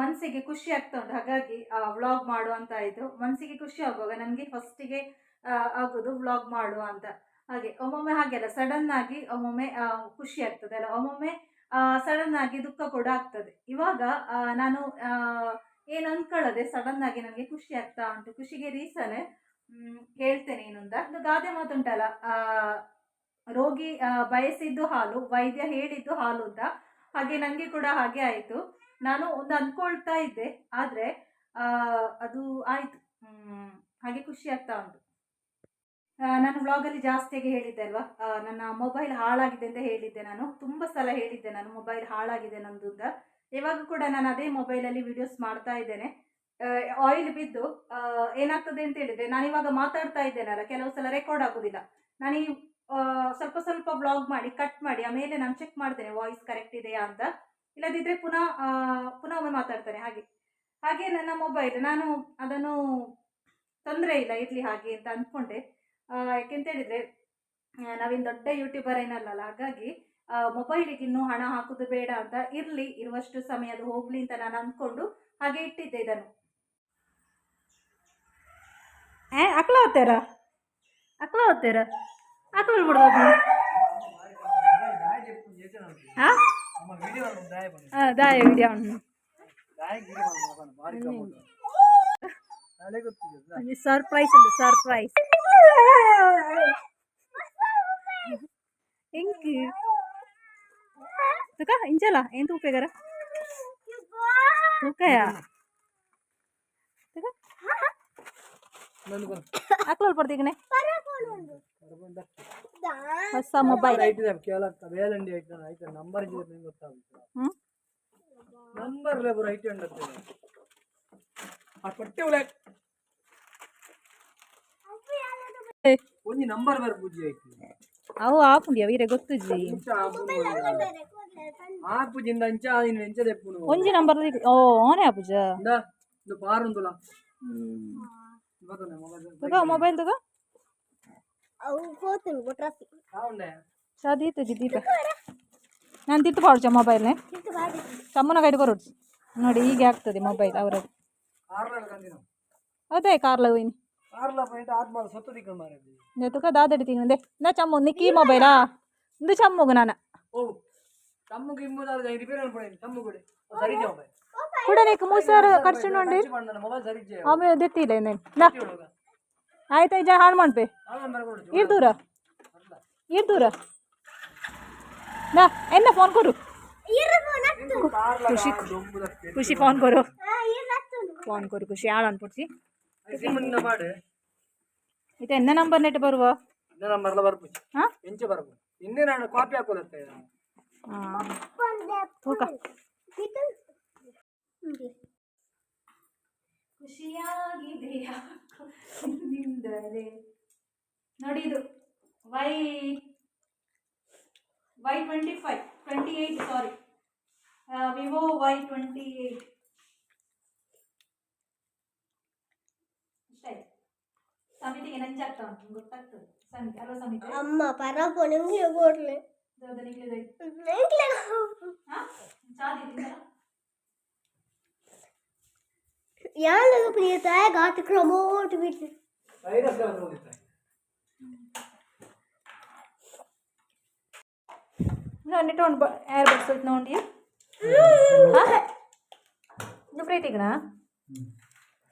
ಮನಸ್ಸಿಗೆ ಖುಷಿ ಆಗ್ತಾ ಉಂಟು. ಹಾಗಾಗಿ ವ್ಲಾಗ್ ಮಾಡುವಂತ ಆಯಿತು ಮನಸ್ಸಿಗೆ ಖುಷಿ ಆಗುವಾಗ ನನಗೆ ಫಸ್ಟಿಗೆ ಆಗೋದು ವ್ಲಾಗ್ ಮಾಡುವ ಅಂತ. ಹಾಗೆ, ಒಮ್ಮೊಮ್ಮೆ ಹಾಗೆಲ್ಲ ಸಡನ್ ಆಗಿ ಒಮ್ಮೊಮ್ಮೆ ಖುಷಿ ಆಗ್ತದೆ ಅಲ್ಲ. ಒಮ್ಮೊಮ್ಮೆ ಸಡನ್ ಆಗಿ ದುಃಖ ಕೂಡ ಆಗ್ತದೆ. ಇವಾಗ ನಾನು ಏನು ಅನ್ಕೊಳ್ಳದೆ ಸಡನ್ ಆಗಿ ನನಗೆ ಖುಷಿ ಆಗ್ತಾ ಉಂಟು. ಖುಷಿಗೆ ರೀಸನ್ ಹೇಳ್ತೇನೆ ಅಂತ ಒಂದು ಗಾದೆ ಮಾತುಂಟಲ್ಲ ರೋಗಿ ಬಯಸಿದ್ದು ಹಾಲು, ವೈದ್ಯ ಹೇಳಿದ್ದು ಹಾಲು ಅಂತ. ಹಾಗೆ ನನಗೆ ಕೂಡ ಹಾಗೆ ಆಯಿತು. ನಾನು ಒಂದು ಅಂದ್ಕೊಳ್ತಾ ಇದ್ದೆ, ಆದರೆ ಅದು ಆಯಿತು. ಹಾಗೆ ಖುಷಿ ಆಗ್ತಾ ಉಂಟು. ನಾನು ವ್ಲಾಗಲ್ಲಿ ಜಾಸ್ತಿಯಾಗಿ ಹೇಳಿದ್ದೆ ಅಲ್ವಾ? ನನ್ನ ಮೊಬೈಲ್ ಹಾಳಾಗಿದೆ ಅಂತ ಹೇಳಿದ್ದೆ ನಾನು. ತುಂಬ ಸಲ ಹೇಳಿದ್ದೆ ನಾನು ಮೊಬೈಲ್ ಹಾಳಾಗಿದೆ ನಂದು ಅಂತ. ಇವಾಗ ಕೂಡ ನಾನು ಅದೇ ಮೊಬೈಲಲ್ಲಿ ವಿಡಿಯೋಸ್ ಮಾಡ್ತಾ ಇದ್ದೇನೆ. ಆಯಿಲ್ ಬಿದ್ದು ಏನಾಗ್ತದೆ ಅಂತ ಹೇಳಿದ್ರೆ, ನಾನು ಇವಾಗ ಮಾತಾಡ್ತಾ ಇದ್ದೇನಲ್ಲ ಕೆಲವು ಸಲ ರೆಕಾರ್ಡ್ ಆಗೋದಿಲ್ಲ. ನಾನು ಸ್ವಲ್ಪ ಸ್ವಲ್ಪ ಬ್ಲಾಗ್ ಮಾಡಿ ಕಟ್ ಮಾಡಿ, ಆಮೇಲೆ ನಾನು ಚೆಕ್ ಮಾಡ್ತೇನೆ ವಾಯ್ಸ್ ಕರೆಕ್ಟ್ ಇದೆಯಾ ಅಂತ. ಇಲ್ಲದಿದ್ದರೆ ಪುನಃ ಪುನಃ ಒಮ್ಮೆ ಮಾತಾಡ್ತಾರೆ, ಹಾಗೆ. ಹಾಗೆ ನನ್ನ ಮೊಬೈಲ್ ನಾನು ಅದನ್ನು ತೊಂದರೆ ಇಲ್ಲ, ಇರಲಿ ಹಾಗೆ ಅಂತ ಅಂದ್ಕೊಂಡೆ ಯಾಕೆ ಯಾಕೆಂತ ಹೇಳಿದರೆ ನಾವೇನು ದೊಡ್ಡ ಯೂಟ್ಯೂಬರ್ ಏನಲ್ಲಲ್ಲ, ಹಾಗಾಗಿ ಮೊಬೈಲಿಗೆ ಇನ್ನೂ ಹಣ ಹಾಕೋದು ಬೇಡ ಅಂತ ಇರಲಿ, ಇರುವಷ್ಟು ಸಮಯ ಅದು ಹೋಗಲಿ ಅಂತ ನಾನು ಅಂದ್ಕೊಂಡು ಹಾಗೆ ಇಟ್ಟಿದ್ದೆ ಇದನ್ನು. ಏ, ಅಕ್ಲ ಹೋಗ್ತಾರ ಅಕ್ಲ ಹಾಂ ದಾಯ ವಿಡಿಯೋ ಸರ್ಪ್ರೈಸ್ ಉಂಟು ಸರ್ಪ್ರೈಸ್ ಹೆಂಗೆ ತುಕ ಇಂಚಲ್ಲ ಏನು ತೂಪೇಗಾರ ತೂಕಯ ಅಕ್ಲಲ್ಲಿ ಪಡ್ತೀಗನೆ ಹೊಸ ಮೊಬೈಲ್ ಬೇಲಂಡಿ ಐತೆ ಐತೆ ನಂಬರ್ ಗೊತ್ತಾಗುತ್ತೆ ಹ್ಞೂ ನಂಬರ್ ಲೇಬರ್ ಐತೆ ಅಂಡತ್ತೆ ಆ ಪಟ್ಟೆ ಒಳಗೆ ಒಂಜಿ ನಂಬರ್ ಬೇರೆ ಪೂಜೆ ಐತಿ ಅವು ಆಪುಂಡಿಯ ವೀರೆ ಗೊತ್ತುಜಿ ಇಂಚ ಆಪುನು ಆ ಪೂಜಿಂದ ಇಂಚ ಇನ್ನು ಎಂಚ ದೆಪ್ಪುನು ಒಂಜಿ ನಂಬರ್ ಓ ಓನೇ ಆಪುಜ ಇಂದ ಇದು ಪಾರುಂದುಲ ಗೊತ್ತನೆ ಮೊಬೈಲ್ ತುಗ ಮೊಬೈಲ್ ತುಗ ಕಾವುಂಡೆ ಸಾದೀತು ದೀಪ ನಾನು ತಿಟ್ಟು ಪಾಡ್ಚ ಮೊಬೈಲ್ನೇ ತಮ್ಮನ ಕೈದು ಕೊರಡು ನೋಡಿ ಹೀಗೆ ಆಗ್ತದೆ ಮೊಬೈಲ್ ಅವರದ್ದು ಕಾರ್ಲ ಕಂದಿನ ಅದೇ ಕಾರ್ಲ ಹೋಯ್ನಿ ಕಾರ್ಲ ಪೈಂಟ್ ಆತ್ಮ ಸತ್ತು ದಿಕ್ಕ ಮಾರದಿ ತುಕ ದಾದಡಿ ತಿಂಗಂದೆ ನಾ ಚಮ್ಮು ನಿಕ್ಕಿ ಮೊಬೈಲಾ ಇಂದು ಚಮ್ಮುಗು ನಾನು ಓ ತಮ್ಮು ಗಿಮ್ಮುದಾದ ರಿಪೇರ್ ಅನ್ಪಡೆ ತಮ್ಮು ಕೊಡಿ ಸರಿ ಮೊಬೈಲ್ ಬಂದ ಮೊಬೈಲ್ ಸರಿ ಜೆ ಆಮೇಲೆ ದೆತ್ತಿಲ್ಲ ಇನ್ನೇನು. ನಾ. ಆಯ್ತು ಆ ನಂಬರ್ ಕೊಡು ಇರ್ ದೂರ. ಇರ್ ದೂರ. ನಾ ಎನ್ನ ಫೋನ್ ಕೊಡು. ಖುಷಿ ಖುಷಿ ಫೋನ್ ಕೊಡು. ಫೋನ್ ಕೊಡು ಖುಷಿ. ಸಿಮ್ಮನ್ನ ಮಾಡು ಇದು ಎನ್ನ ನಂಬರ್ ನೆಟ್ ಬರುವ? ನಂಬರ್ ಹಾಂ? ಎಂಚ ಬರ್ಪು ಇನ್ನೇ ನಾನು ಕಾಪಿ ಹಾಂ. ತೂಕ. ಖುಷಿಯಾಗಿದೆಯಾ ನಿಂದಲೇ ನೋಡಿ ಇದು Y Y twenty five twenty eight sorry Vivo Y twenty eight ಅಷ್ಟೇ ಸಮಿತಿಗೆ ನಂಚಾಗ್ತಾ ಉಂಟು ನಿಮ್ಗೆ ಗೊತ್ತಾಗ್ತದೆ ಸಮಿತಿ ಅಲ್ವಾ ಸಮಿತಿ ಅಮ್ಮ ಪರಪು ನಿಮ್ಗೆ ಕೊಡ್ಲಿ ನಿಮಗೆ ಹಾಂ ಚಾದಿ ತಿಂದಲ್ಲ ಯಾವಾಗ लोग प्रियता है ಬಿಟ್ಟು ವೈರಸ್ ಹೋಗಿತ್ತೆ ನಾನು ಇಟ್ಟು ಏರ್ ಬಡ್ಸ್ ನೋಡಿ ಇದು ಫ್ರೀ ತೆಗಣ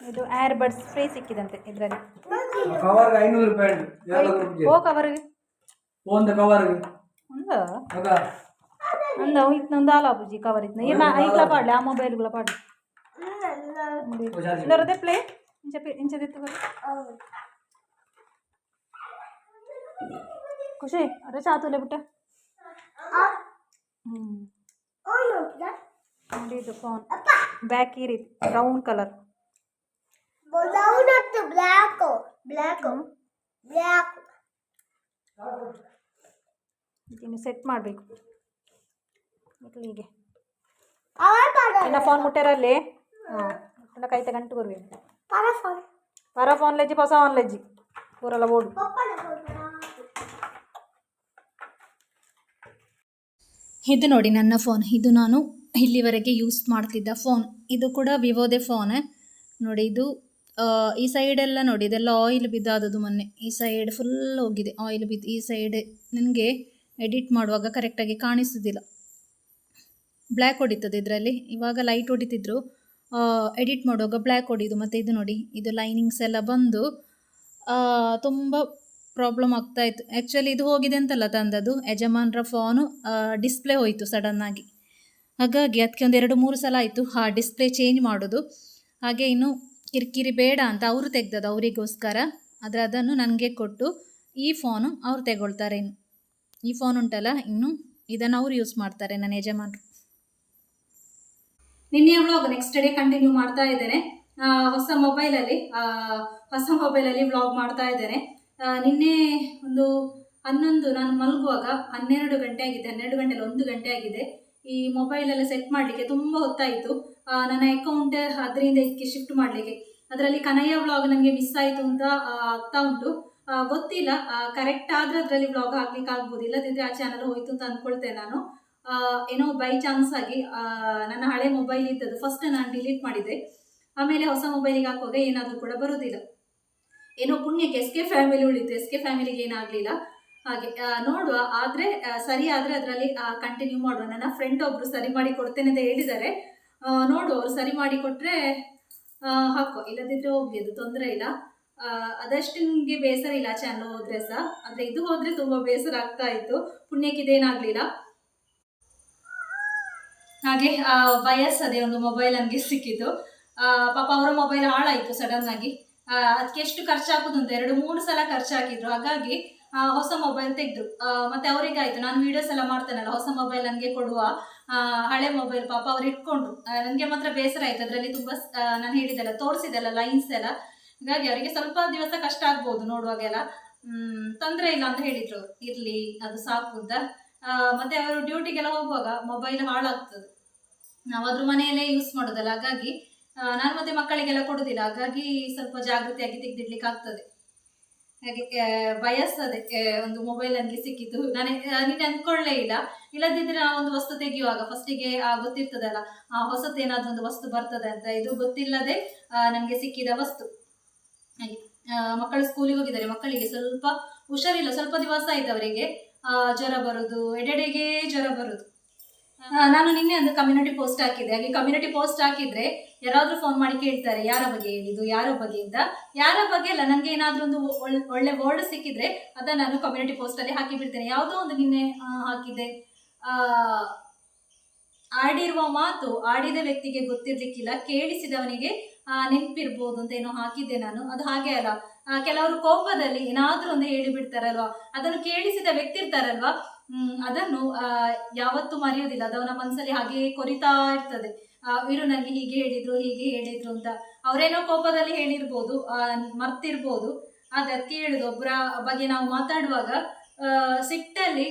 ಇದು ಏರ್ ಬಡ್ಸ್ ಫ್ರೀ ಸಿಕ್ಕಿದಂತೆ ಇದರಲ್ಲಿ. ಕವರ್ ಐನೂರು ರೂಪಾಯಿ ಓ ಕವರ್ ಒಂದು ಕವರ್ ಒಂದ? ಒಂದು ಅಂದ ಇತ್ತೊಂದು ಆಲ ಬುಜಿ ಕವರ್ ಇತ್ತು ಇಲ್ಲ ಐಕ್ಲ ಪಾಡ್ಲಿ ಆ ಮೊಬೈಲ್ಗಳ ಪಾಡ್ಲಿ. ಇದರದೇ ಪ್ಲೇ ಇಂಚ ಪೇ ಇಂಚ ದಿತ್ತು ಬರ ಖುಷಿ ಅರೆ ಚಾತುಲೆ ಬಿಟ್ಟ ಹ್ಞೂ ನೋಡಿ ಇದು ಫೋನ್ ಬ್ಯಾಕ್ ಈ ರೀತಿ brown colour black black black ಇನ್ನು ಸೆಟ್ ಮಾಡಬೇಕು ಹೀಗೆ ಅವರ್ ಪರ ಇನ್ನು ಫೋನ್ ಮುಟ್ಟಾರಲ್ಲಿ ಹಾಂ. ಇನ್ನು ಕೈ ತಗಂಟು ಬರ್ಬೇಕು ಪರ ಫೋನ್ ಫೋನ್ ಲೆಜ್ಜಿ ಹೊಸ ಫೋನ್ ಲೆಜ್ಜಿ ಊರೆಲ್ಲ ಓಡು. ಇದು ನೋಡಿ ನನ್ನ ಫೋನ್ ಇದು ನಾನು ಇಲ್ಲಿವರೆಗೆ ಯೂಸ್ ಮಾಡ್ತಿದ್ದ ಫೋನ್ ಇದು ಕೂಡ ವಿವೋದೇ ಫೋನೇ ನೋಡಿ ಇದು ಈ ಸೈಡೆಲ್ಲ ನೋಡಿ ಇದೆಲ್ಲ ಆಯಿಲ್ ಬಿದ್ದಾದದು ಮೊನ್ನೆ. ಈ ಸೈಡ್ ಫುಲ್ ಹೋಗಿದೆ ಆಯಿಲ್ ಬಿದ್ದು ಈ ಸೈಡ್ ನನಗೆ ಎಡಿಟ್ ಮಾಡುವಾಗ ಕರೆಕ್ಟಾಗಿ ಕಾಣಿಸೋದಿಲ್ಲ. ಬ್ಲ್ಯಾಕ್ ಹೊಡಿತದೆ ಇದರಲ್ಲಿ. ಇವಾಗ ಲೈಟ್ ಹೊಡಿತಿದ್ರು. ಎಡಿಟ್ ಮಾಡುವಾಗ ಬ್ಲ್ಯಾಕ್ ಹೊಡಿದು ಮತ್ತು ಇದು ನೋಡಿ, ಇದು ಲೈನಿಂಗ್ಸ್ ಎಲ್ಲ ಬಂದು ತುಂಬ ಪ್ರಾಬ್ಲಮ್ ಆಗ್ತಾಯಿತ್ತು ಆ್ಯಕ್ಚುಲಿ ಇದು ಹೋಗಿದೆ ಅಂತಲ್ಲ ತಂದದ್ದು, ಯಜಮಾನ್ರ ಫೋನು ಡಿಸ್ಪ್ಲೇ ಹೋಯಿತು ಸಡನ್ನಾಗಿ ಹಾಗಾಗಿ ಅದಕ್ಕೆ ಒಂದು ಎರಡು ಮೂರು ಸಲ ಆಯಿತು, ಆ ಡಿಸ್ಪ್ಲೇ ಚೇಂಜ್ ಮಾಡೋದು. ಹಾಗೆ ಇನ್ನು ಕಿರಿಕಿರಿ ಬೇಡ ಅಂತ ಅವರು ತೆಗ್ದದ್ದು ಅವರಿಗೋಸ್ಕರ. ಆದರೆ ಅದನ್ನು ನನಗೆ ಕೊಟ್ಟು ಈ ಫೋನು ಅವ್ರು ತಗೊಳ್ತಾರೆ ಇನ್ನು. ಈ ಫೋನ್ ಉಂಟಲ್ಲ, ಇನ್ನು ಇದನ್ನು ಅವ್ರು ಯೂಸ್ ಮಾಡ್ತಾರೆ ನನ್ನ ಯಜಮಾನರು. ನಿನ್ನೆಯ ವ್ಲಾಗ್ ನೆಕ್ಸ್ಟ್ ಡೇ ಕಂಟಿನ್ಯೂ ಮಾಡ್ತಾ ಇದ್ದೇನೆ. ಹೊಸ ಮೊಬೈಲಲ್ಲಿ ಹೊಸ ಮೊಬೈಲಲ್ಲಿ ವ್ಲಾಗ್ ಮಾಡ್ತಾ ಇದ್ದೇನೆ. ನಿನ್ನೆ ಒಂದು ಹನ್ನೊಂದು, ನಾನು ಮಲಗುವಾಗ ಹನ್ನೆರಡು ಗಂಟೆ ಆಗಿದೆ, ಹನ್ನೆರಡು ಗಂಟೆಯಲ್ಲಿ ಒಂದು ಗಂಟೆ ಆಗಿದೆ. ಈ ಮೊಬೈಲೆಲ್ಲ ಸೆಟ್ ಮಾಡಲಿಕ್ಕೆ ತುಂಬ ಹೊತ್ತಾಯಿತು. ನನ್ನ ಅಕೌಂಟ್ ಅದರಿಂದ ಇದಕ್ಕೆ ಶಿಫ್ಟ್ ಮಾಡಲಿಕ್ಕೆ. ಅದರಲ್ಲಿ ಕನಯ್ಯ ವ್ಲಾಗ್ ನನಗೆ ಮಿಸ್ ಆಯಿತು ಅಂತ ಆಗ್ತಾ ಉಂಟು. ಗೊತ್ತಿಲ್ಲ ಕರೆಕ್ಟ್ ಆದರೆ ಅದರಲ್ಲಿ ವ್ಲಾಗ್ ಹಾಕ್ಲಿಕ್ಕೆ ಆಗ್ಬೋದು ಇಲ್ಲದಿದ್ದರೆ ಆ ಚಾನಲ್ ಹೋಯ್ತು ಅಂತ ಅಂದ್ಕೊಳ್ತೇನೆ ನಾನು. ಏನೋ ಬೈ ಚಾನ್ಸ್ ಆಗಿ ನನ್ನ ಹಳೆ ಮೊಬೈಲ್ ಇದ್ದದ್ದು ಫಸ್ಟ್ ನಾನು ಡಿಲೀಟ್ ಮಾಡಿದೆ. ಆಮೇಲೆ ಹೊಸ ಮೊಬೈಲಿಗೆ ಹಾಕುವಾಗ ಏನಾದರೂ ಕೂಡ ಬರೋದಿಲ್ಲ. ಏನೋ ಪುಣ್ಯಕ್ಕೆ ಎಸ್ ಕೆ ಫ್ಯಾಮಿಲಿ ಉಳಿತು. ಎಸ್ ಕೆ ಫ್ಯಾಮಿಲಿಗೆ ಏನಾಗಲಿಲ್ಲ. ಹಾಗೆ ನೋಡುವ. ಆದರೆ ಸರಿ ಆದರೆ ಅದರಲ್ಲಿ ಕಂಟಿನ್ಯೂ ಮಾಡುವ. ನನ್ನ ಫ್ರೆಂಡ್ ಒಬ್ಬರು ಸರಿ ಮಾಡಿ ಕೊಡ್ತೇನೆ ಅಂತ ಹೇಳಿದ್ದಾರೆ. ನೋಡುವ ಅವರು ಸರಿ ಮಾಡಿ ಕೊಟ್ಟರೆ ಹಾಕುವ. ಇಲ್ಲದಿದ್ದರೆ ಹೋಗಿ ಅದು ತೊಂದರೆ ಇಲ್ಲ. ಅದಷ್ಟು ನಿಮಗೆ ಬೇಸರ ಇಲ್ಲ ಚಾನಲ್ ಹೋದ್ರೆ ಸಹ. ಅಂದರೆ ಇದು ಹೋದರೆ ತುಂಬ ಬೇಸರ ಆಗ್ತಾ ಇತ್ತು. ಪುಣ್ಯಕ್ಕೆ ಇದೇನಾಗಲಿಲ್ಲ. ಹಾಗೆ ಆ, ವಯಸ್ಸದೇ ಒಂದು ಮೊಬೈಲ್ ನನಗೆ ಸಿಕ್ಕಿತು ಪಾಪ ಅವರ ಮೊಬೈಲ್ ಹಾಳಾಯಿತು ಸಡನ್ ಆಗಿ. ಅದಕ್ಕೆ ಎಷ್ಟು ಖರ್ಚಾಗುದು ಅಂತ ಎರಡು ಮೂರು ಸಲ ಖರ್ಚು ಹಾಕಿದ್ರು. ಹಾಗಾಗಿ ಹೊಸ ಮೊಬೈಲ್ ತೆಗೆದ್ರು. ಮತ್ತೆ ಅವರಿಗೆ ಆಯ್ತು ನಾನು ವಿಡಿಯೋಸ್ ಎಲ್ಲ ಮಾಡ್ತೇನಲ್ಲ ಹೊಸ ಮೊಬೈಲ್ ನನಗೆ ಕೊಡುವ ಹಳೆ ಮೊಬೈಲ್ ಪಾಪ ಅವ್ರು ಇಟ್ಕೊಂಡ್ರು. ನನಗೆ ಮಾತ್ರ ಬೇಸರ ಆಯ್ತು. ಅದರಲ್ಲಿ ತುಂಬ ನಾನು ಹೇಳಿದೆಲ್ಲ ತೋರಿಸಿದೆಲ್ಲ ಲೈನ್ಸ್ ಎಲ್ಲ. ಹಾಗಾಗಿ ಅವರಿಗೆ ಸ್ವಲ್ಪ ದಿವಸ ಕಷ್ಟ ಆಗ್ಬೋದು ನೋಡುವಾಗೆಲ್ಲ. ತೊಂದರೆ ಇಲ್ಲ ಅಂತ ಹೇಳಿದ್ರು ಇರ್ಲಿ ಅದು ಸಾಕು ಅಂತ. ಮತ್ತೆ ಅವರು ಡ್ಯೂಟಿಗೆಲ್ಲ ಹೋಗುವಾಗ ಮೊಬೈಲ್ ಹಾಳಾಗ್ತದೆ. ನಾವು ಅದ್ರ ಮನೆಯಲ್ಲೇ ಯೂಸ್ ಮಾಡೋದಲ್ಲ ಹಾಗಾಗಿ ನಾನು ಮತ್ತೆ ಮಕ್ಕಳಿಗೆಲ್ಲ ಕೊಡೋದಿಲ್ಲ. ಹಾಗಾಗಿ ಸ್ವಲ್ಪ ಜಾಗೃತಿಯಾಗಿ ತೆಗೆದಿಡ್ಲಿಕ್ಕೆ ಆಗ್ತದೆ ಹಾಗೆ ಬಯಸ್ತದೆ ಒಂದು ಮೊಬೈಲ್ ನನಗೆ ಸಿಕ್ಕಿತು ನಾನು ನೀನು ಅಂದ್ಕೊಳ್ಳೇ ಇಲ್ಲ. ಇಲ್ಲದಿದ್ರೆ ನಾವು ಒಂದು ವಸ್ತು ತೆಗೆಯುವಾಗ ಫಸ್ಟಿಗೆ ಗೊತ್ತಿರ್ತದಲ್ಲ ಆ ಹೊಸತು ಏನಾದ್ರು ಒಂದು ವಸ್ತು ಬರ್ತದೆ ಅಂತ. ಇದು ಗೊತ್ತಿಲ್ಲದೆ ನನಗೆ ಸಿಕ್ಕಿದ ವಸ್ತು. ಹಾಗೆ ಆ, ಮಕ್ಕಳು ಸ್ಕೂಲಿಗೆ ಹೋಗಿದ್ದಾರೆ. ಮಕ್ಕಳಿಗೆ ಸ್ವಲ್ಪ ಹುಷಾರಿಲ್ಲ. ಸ್ವಲ್ಪ ದಿವಸ ಆಯ್ತು ಅವರಿಗೆ ಆ, ಜ್ವರ ಬರೋದು ಎಡೆಡೆಗೆ ಜ್ವರ ಬರೋದು. ಆ, ನಾನು ನಿನ್ನೆ ಒಂದು ಕಮ್ಯುನಿಟಿ ಪೋಸ್ಟ್ ಹಾಕಿದ್ದೆ. ಹಾಗೆ ಕಮ್ಯುನಿಟಿ ಪೋಸ್ಟ್ ಹಾಕಿದ್ರೆ ಯಾರಾದ್ರೂ ಫೋನ್ ಮಾಡಿ ಕೇಳ್ತಾರೆ, ಯಾರ ಬಗ್ಗೆ ಹೇಳಿದ್ದು ಯಾರ ಬಗ್ಗೆ ಅಂತ. ಯಾರ ಬಗ್ಗೆ ಅಲ್ಲ, ನನಗೆ ಏನಾದ್ರೂ ಒಂದು ಒಳ್ಳೆ ವರ್ಡ್ ಸಿಕ್ಕಿದ್ರೆ ಅದನ್ನ ನಾನು ಕಮ್ಯುನಿಟಿ ಪೋಸ್ಟ್ ಅಲ್ಲಿ ಹಾಕಿ ಬಿಡ್ತೇನೆ. ಯಾವುದೋ ಒಂದು ನಿನ್ನೆ ಹಾಕಿದ್ದೆ. ಆಡಿರುವ ಮಾತು ಆಡಿದ ವ್ಯಕ್ತಿಗೆ ಗೊತ್ತಿರ್ಲಿಕ್ಕಿಲ್ಲ, ಕೇಳಿಸಿದವನಿಗೆ ನೆನ್ಪಿರ್ಬೋದು ಅಂತ ಏನೋ ಹಾಕಿದ್ದೆ ನಾನು. ಅದು ಹಾಗೆ ಅಲ್ಲ ಕೆಲವರು ಕೋಪದಲ್ಲಿ ಏನಾದ್ರೂ ಒಂದು ಹೇಳಿಬಿಡ್ತಾರಲ್ವಾ? ಅದನ್ನು ಕೇಳಿಸಿದ ವ್ಯಕ್ತಿ ಇರ್ತಾರಲ್ವಾ? ಅದನ್ನು ಯಾವತ್ತು ಮರೆಯೋದಿಲ್ಲ ಅದು ಅವನ ಮನಸ್ಸಲ್ಲಿ ಹಾಗೆ ಕೊರಿತಾ ಇರ್ತದೆ. ಇವರು ನನಗೆ ಹೀಗೆ ಹೇಳಿದ್ರು ಹೀಗೆ ಹೇಳಿದ್ರು ಅಂತ. ಅವರೇನೋ ಕೋಪದಲ್ಲಿ ಹೇಳಿರ್ಬೋದು ಮರ್ತಿರ್ಬೋದು. ಆದ್ರೆ ಅದಕ್ಕೆ ಹೇಳುದು ಒಬ್ಬರ ಬಗ್ಗೆ ನಾವು ಮಾತಾಡುವಾಗ ಸಿಟ್ಟಲ್ಲಿ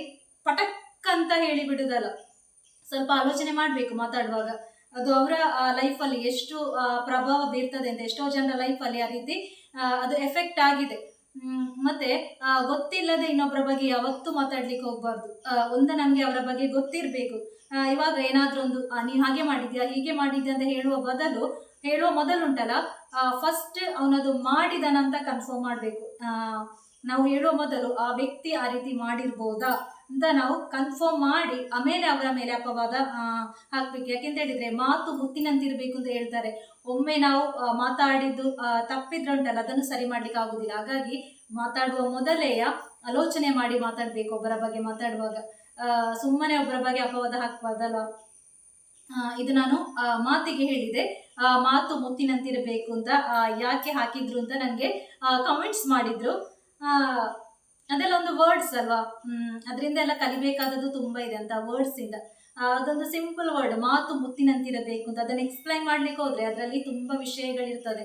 ಪಟಕ್ ಅಂತ ಹೇಳಿ ಬಿಡುದಲ್ಲ. ಸ್ವಲ್ಪ ಆಲೋಚನೆ ಮಾಡಬೇಕು ಮಾತಾಡುವಾಗ. ಅದು ಅವರ ಲೈಫಲ್ಲಿ ಎಷ್ಟು ಪ್ರಭಾವ ಬೀರ್ತದೆ ಅಂತ, ಎಷ್ಟೋ ಜನರ ಲೈಫಲ್ಲಿ ಆ ರೀತಿ ಅದು ಎಫೆಕ್ಟ್ ಆಗಿದೆ. ಮತ್ತೆ ಗೊತ್ತಿಲ್ಲದೆ ಇನ್ನೊಬ್ಬರ ಬಗ್ಗೆ ಯಾವತ್ತೂ ಮಾತಾಡ್ಲಿಕ್ಕೆ ಹೋಗ್ಬಾರ್ದು. ಒಂದು ನಮಗೆ ಅವರ ಬಗ್ಗೆ ಗೊತ್ತಿರಬೇಕು. ಇವಾಗ ಏನಾದ್ರೂ ಒಂದು ನೀನ್ ಹಾಗೆ ಮಾಡಿದ್ಯಾ, ಹೀಗೆ ಮಾಡಿದ್ಯಾ ಅಂತ ಹೇಳುವ ಬದಲು, ಹೇಳುವ ಮೊದಲುಂಟಲ್ಲ ಫಸ್ಟ್ ಅವನದು ಮಾಡಿದನಂತ ಕನ್ಫರ್ಮ್ ಮಾಡಬೇಕು. ನಾವು ಹೇಳುವ ಮೊದಲು ಆ ವ್ಯಕ್ತಿ ಆ ರೀತಿ ಮಾಡಿರ್ಬೋದಾ? ಅಂತ ನಾವು ಕನ್ಫರ್ಮ್ ಮಾಡಿ ಆಮೇಲೆ ಅವರ ಮೇಲೆ ಅಪವಾದ ಹಾಕ್ಬೇಕು. ಯಾಕೆಂತ ಹೇಳಿದ್ರೆ ಮಾತು ಮುತ್ತಿನಂತಿರ್ಬೇಕು ಅಂತ ಹೇಳ್ತಾರೆ. ಒಮ್ಮೆ ನಾವು ಮಾತಾಡಿದ್ದು ತಪ್ಪಿದ್ರೆ ಉಂಟಲ್ಲ ಅದನ್ನು ಸರಿ ಮಾಡ್ಲಿಕ್ಕೆ ಆಗುದಿಲ್ಲ. ಹಾಗಾಗಿ ಮಾತಾಡುವ ಮೊದಲೆಯ ಆಲೋಚನೆ ಮಾಡಿ ಮಾತಾಡ್ಬೇಕು ಒಬ್ಬರ ಬಗ್ಗೆ ಮಾತಾಡುವಾಗ. ಸುಮ್ಮನೆ ಒಬ್ಬರ ಬಗ್ಗೆ ಅಪವಾದ ಹಾಕ್ಬಾರ್ದಲ್ಲ ಇದು ನಾನು ಮಾತಿಗೆ ಹೇಳಿದೆ. ಆ, ಮಾತು ಮುತ್ತಿನಂತಿರಬೇಕು ಅಂತ ಯಾಕೆ ಹಾಕಿದ್ರು ಅಂತ ನನಗೆ ಕಮೆಂಟ್ಸ್ ಮಾಡಿದ್ರು. ಅದೆಲ್ಲ ಒಂದು ವರ್ಡ್ಸ್ ಅಲ್ವಾ ಅದರಿಂದ ಎಲ್ಲ ಕಲಿಬೇಕಾದದ್ದು ತುಂಬಾ ಇದೆ ಅಂತ ವರ್ಡ್ಸ್ ಇಂದ. ಅದೊಂದು ಸಿಂಪಲ್ ವರ್ಡ್ ಮಾತು ಮುತ್ತಿನಂತಿರಬೇಕು ಅಂತ. ಅದನ್ನ ಎಕ್ಸ್ಪ್ಲೈನ್ ಮಾಡ್ಲಿಕ್ಕೆ ಹೋದ್ರೆ ಅದರಲ್ಲಿ ತುಂಬಾ ವಿಷಯಗಳಿರ್ತದೆ.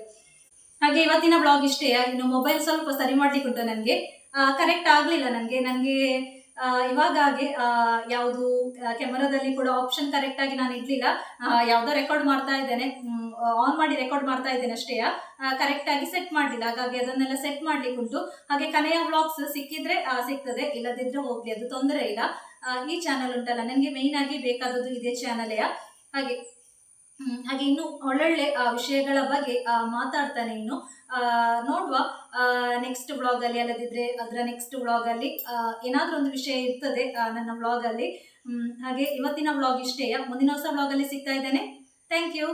ಹಾಗೆ ಇವತ್ತಿನ ಬ್ಲಾಗ್ ಇಷ್ಟೇ ಇನ್ನು ಮೊಬೈಲ್ ಸ್ವಲ್ಪ ಸರಿ ಮಾಡ್ಲಿಕ್ಕೆ ಉಂಟು ನನಗೆ. ಕರೆಕ್ಟ್ ಆಗಲಿಲ್ಲ ನನಗೆ. ನನಗೆ ಇವಾಗ ಹಾಗೆ ಯಾವುದು ಕ್ಯಾಮರಾದಲ್ಲಿ ಕೂಡ ಆಪ್ಷನ್ ಕರೆಕ್ಟ್ ಆಗಿ ನಾನು ಇರ್ಲಿಲ್ಲ ಯಾವ್ದೋ ರೆಕಾರ್ಡ್ ಮಾಡ್ತಾ ಇದ್ದೇನೆ. ಆನ್ ಮಾಡಿ ರೆಕಾರ್ಡ್ ಮಾಡ್ತಾ ಇದ್ದೇನೆ ಅಷ್ಟೇ ಕರೆಕ್ಟ್ ಆಗಿ ಸೆಟ್ ಮಾಡಲಿಲ್ಲ. ಹಾಗಾಗಿ ಅದನ್ನೆಲ್ಲ ಸೆಟ್ ಮಾಡ್ಲಿಕ್ಕೆ ಉಂಟು. ಹಾಗೆ ಕನೆಯ ವ್ಲಾಗ್ಸ್ ಸಿಕ್ಕಿದ್ರೆ ಸಿಗ್ತದೆ. ಇಲ್ಲದಿದ್ರೆ ಹೋಗ್ಲಿ, ಅದು ತೊಂದರೆ ಇಲ್ಲ. ಈ ಚಾನಲ್ ಉಂಟಲ್ಲ, ನನಗೆ ಮೇಯ್ನ್ ಆಗಿ ಬೇಕಾದದ್ದು ಇದೇ ಚಾನಲೆಯ ಹಾಗೆ ಹಾಗೆ ಇನ್ನು ಒಳ್ಳೊಳ್ಳೆ ವಿಷಯಗಳ ಬಗ್ಗೆ ಮಾತಾಡ್ತಾನೆ ಇನ್ನು. ನೋಡುವ. ನೆಕ್ಸ್ಟ್ ವ್ಲಾಗಲ್ಲಿ ಅಲ್ಲದಿದ್ರೆ ಅದರ ನೆಕ್ಸ್ಟ್ ವ್ಲಾಗಲ್ಲಿ ಏನಾದ್ರೂ ಒಂದು ವಿಷಯ ಇರ್ತದೆ ನನ್ನ ವ್ಲಾಗಲ್ಲಿ ಹಾಗೆ ಇವತ್ತಿನ ವ್ಲಾಗ್ ಇಷ್ಟೇ ಮುಂದಿನ ಹೊಸ ವ್ಲಾಗಲ್ಲಿ ಸಿಗ್ತಾ ಇದ್ದೇನೆ. Thank you